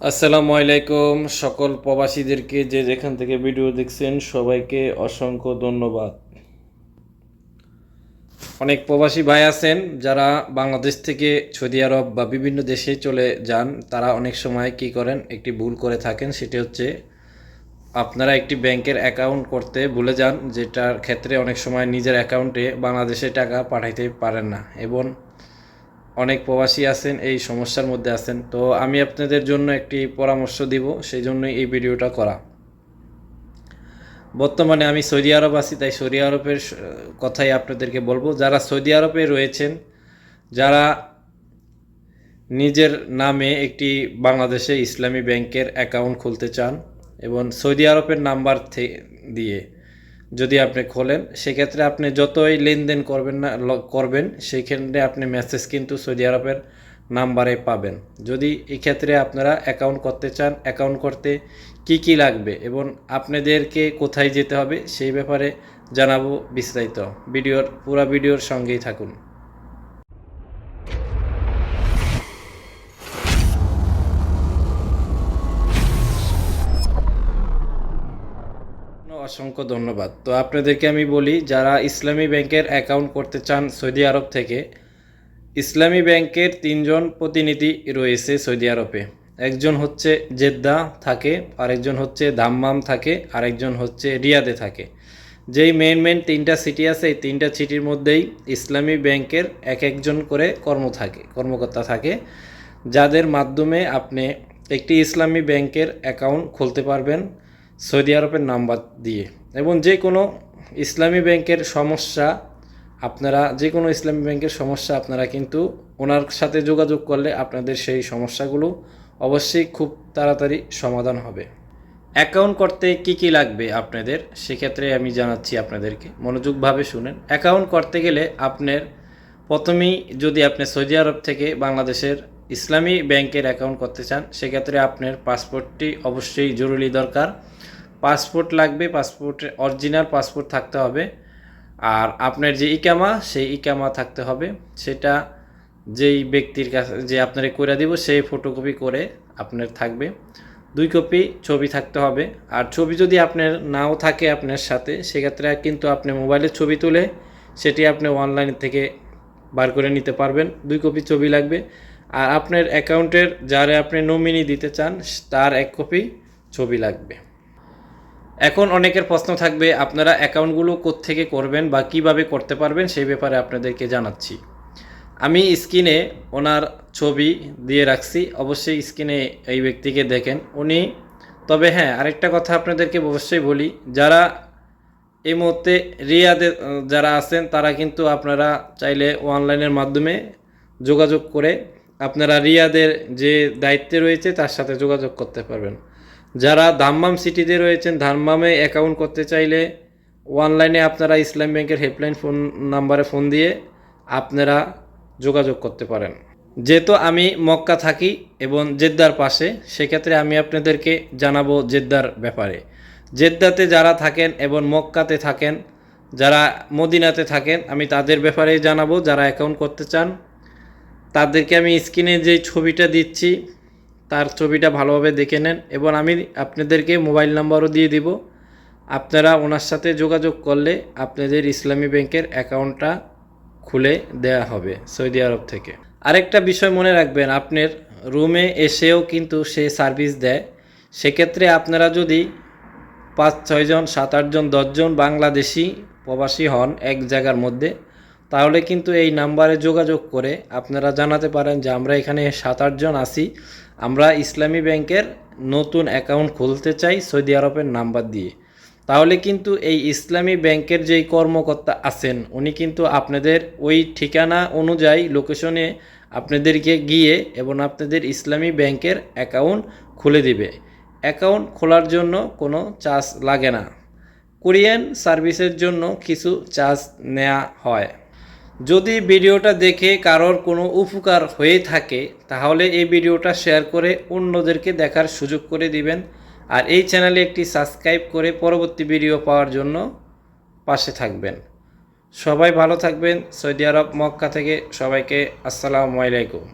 আসসালামু আলাইকুম সকল প্রবাসীদেরকে যে যেখান থেকে ভিডিও দেখছেন সবাইকে অসংখ্য ধন্যবাদ। অনেক প্রবাসী ভাই আছেন যারা বাংলাদেশ থেকে সৌদি আরব বা বিভিন্ন দেশে চলে যান, তারা অনেক সময় কি করেন, একটি ভুল করে থাকেন, সেটি হচ্ছে আপনারা একটি ব্যাংকের অ্যাকাউন্ট করতে ভুলে যান, যেটার ক্ষেত্রে অনেক সময় নিজের অ্যাকাউন্টে বাংলাদেশে টাকা পাঠাইতে পারেন না। এবং অনেক প্রবাসী আছেন, এই সমস্যার মধ্যে আছেন। তো আমি আপনাদের জন্য একটি পরামর্শ দিব সেই জন্যই এই ভিডিওটা করা। বর্তমানে আমি সৌদি আরব আছি, তাই সৌদি আরবের কথাই আপনাদেরকে বলব। যারা সৌদি আরবে রয়েছেন, যারা নিজের নামে একটি বাংলাদেশে ইসলামী ব্যাংকের অ্যাকাউন্ট খুলতে চান, এবং সৌদি আরবের নাম্বার দিয়ে যদি আপনি খোলেন, সেক্ষেত্রে আপনি যতই লেনদেন করবেন না করবেন সেইখানে আপনি মেসেজ কিন্তু সৌদি আরবের নাম্বারে পাবেন। যদি এক্ষেত্রে আপনারা অ্যাকাউন্ট করতে চান অ্যাকাউন্ট করতে কি কি লাগবে এবং আপনাদেরকে কোথায় যেতে হবে, সেই ব্যাপারে জানাব বিস্তারিত। ভিডিওর, পুরো ভিডিওর সঙ্গেই থাকুন। অসংখ্য ধন্যবাদ। তো আপনাদেরকে আমি বলি, যারা ইসলামী ব্যাংকের অ্যাকাউন্ট করতে চান সৌদি আরব থেকে, ইসলামী ব্যাংকের তিনজন প্রতিনিধি রয়েছে সৌদি আরবে। একজন হচ্ছে জেদ্দা থাকে, আরেকজন হচ্ছে দাম্মাম থাকে, আরেকজন হচ্ছে রিয়াদে থাকে। যেই মেন মেন তিনটা সিটি আছে, এই তিনটা সিটির মধ্যেই ইসলামী ব্যাংকের এক একজন করে কর্ম থাকে, কর্মকর্তা থাকে, যাদের মাধ্যমে আপনি একটি ইসলামী ব্যাংকের অ্যাকাউন্ট খুলতে পারবেন। সৌদি আরবের নাম্বার দিয়ে। এবং যে কোনো ইসলামী ব্যাংকের সমস্যা, আপনারা যে কোনো ইসলামী ব্যাংকের সমস্যা, আপনারা কিন্তু ওনার সাথে যোগাযোগ করলে আপনাদের সেই সমস্যাগুলো অবশ্যই খুব তাড়াতাড়ি সমাধান হবে। অ্যাকাউন্ট করতে কি কি লাগবে আপনাদের? সেক্ষেত্রে আমি জানাচ্ছি আপনাদেরকে। মনোযোগভাবে শুনেন। অ্যাকাউন্ট করতে গেলে আপনার প্রথমেই যদি আপনি সৌদি আরব থেকে বাংলাদেশের ইসলামী ব্যাংকের অ্যাকাউন্ট করতে চান, সেক্ষেত্রে আপনার পাসপোর্টটি অবশ্যই জরুরি দরকার। পাসপোর্ট লাগবে পাসপোর্টের অরিজিনাল পাসপোর্ট থাকতে হবে। আর আপনার যে ইকামা, সেই ইকামা থাকতে হবে। সেটা যেই ব্যক্তির কাছে, যে আপনারে করে দিব, সেই ফটোকপি করে আপনার থাকবে। দুই কপি ছবি থাকতে হবে। আর ছবি যদি আপনার নাও থাকে আপনার সাথে, সেক্ষেত্রে কিন্তু আপনি মোবাইলে ছবি তুলে সেটি আপনি অনলাইন থেকে বার করে নিতে পারবেন। দুই কপি ছবি লাগবে। আর আপনার অ্যাকাউন্টের যারে আপনি নমিনি দিতে চান, তার এক কপি ছবি লাগবে। এখন অনেকের প্রশ্ন থাকবে, আপনারা অ্যাকাউন্টগুলো থেকে করবেন বা কীভাবে করতে পারবেন সেই ব্যাপারে আপনাদেরকে জানাচ্ছি। আমি স্ক্রিনে ওনার ছবি দিয়ে রাখছি, অবশ্যই স্ক্রিনে এই ব্যক্তিকে দেখেন। উনি, তবে হ্যাঁ আরেকটা কথা আপনাদেরকে অবশ্যই বলি, যারা এই মুহূর্তে রিয়াদে, যারা আছেন, তারা কিন্তু আপনারা চাইলে অনলাইনের মাধ্যমে যোগাযোগ করে আপনারা রিয়াদের যে দায়িত্বে রয়েছে, তার সাথে যোগাযোগ করতে পারবেন। যারা ধাম্মাম সিটিতে রয়েছেন ধাম্মামে অ্যাকাউন্ট করতে চাইলে অনলাইনে আপনারা ইসলাম ব্যাংকের হেল্পলাইন ফোন নাম্বারে ফোন দিয়ে আপনারা যোগাযোগ করতে পারেন। যেহেতু আমি মক্কা থাকি এবং জেদ্দার পাশে, সেক্ষেত্রে আমি আপনাদেরকে জানাব জেদ্দার ব্যাপারে। জেদ্দাতে যারা থাকেন এবং মক্কাতে থাকেন, যারা মদিনাতে থাকেন, আমি তাদের ব্যাপারেই জানাব। যারা অ্যাকাউন্ট করতে চান তাদেরকে আমি স্ক্রিনে যে ছবিটা দিচ্ছি, তার ছবিটা ভালোভাবে দেখে নেন এবং আমি আপনাদেরকে মোবাইল নাম্বারও দিয়ে দিব। আপনারা ওনার সাথে যোগাযোগ করলে আপনাদের ইসলামী ব্যাংকের অ্যাকাউন্টটা খুলে দেয়া হবে সৌদি আরব থেকে। আরেকটা বিষয় মনে রাখবেন, আপনার রুমে এসেও কিন্তু সে সার্ভিস দেয়। সেক্ষেত্রে আপনারা যদি পাঁচ ছয়জন সাত আটজন দশজন বাংলাদেশি প্রবাসী হন এক জায়গার মধ্যে তাহলে কিন্তু এই নাম্বারে যোগাযোগ করে আপনারা জানাতে পারেন যে আমরা এখানে সাত আটজন আছি। আমরা ইসলামী ব্যাংকের নতুন অ্যাকাউন্ট খুলতে চাই সৌদি আরবের নাম্বার দিয়ে। তাহলে কিন্তু এই ইসলামী ব্যাংকের যেই কর্মকর্তা আছেন, উনি কিন্তু আপনাদের ওই ঠিকানা অনুযায়ী লোকেশনে আপনাদেরকে গিয়ে এবং আপনাদের ইসলামী ব্যাংকের অ্যাকাউন্ট খুলে দিবে। অ্যাকাউন্ট খোলার জন্য কোনো চার্জ লাগে না। কোরিয়ান সার্ভিসের জন্য কিছু চার্জ নেওয়া হয়। যদি ভিডিওটা দেখে কারোর কোনো উপকার হয়ে থাকে, তাহলে এই ভিডিওটা শেয়ার করে অন্যদেরকে দেখার সুযোগ করে দিবেন। আর এই চ্যানেলে একটি সাবস্ক্রাইব করে পরবর্তী ভিডিও পাওয়ার জন্য পাশে থাকবেন। সবাই ভালো থাকবেন। সৌদি আরব মক্কা থেকে সবাইকে আসসালামু আলাইকুম।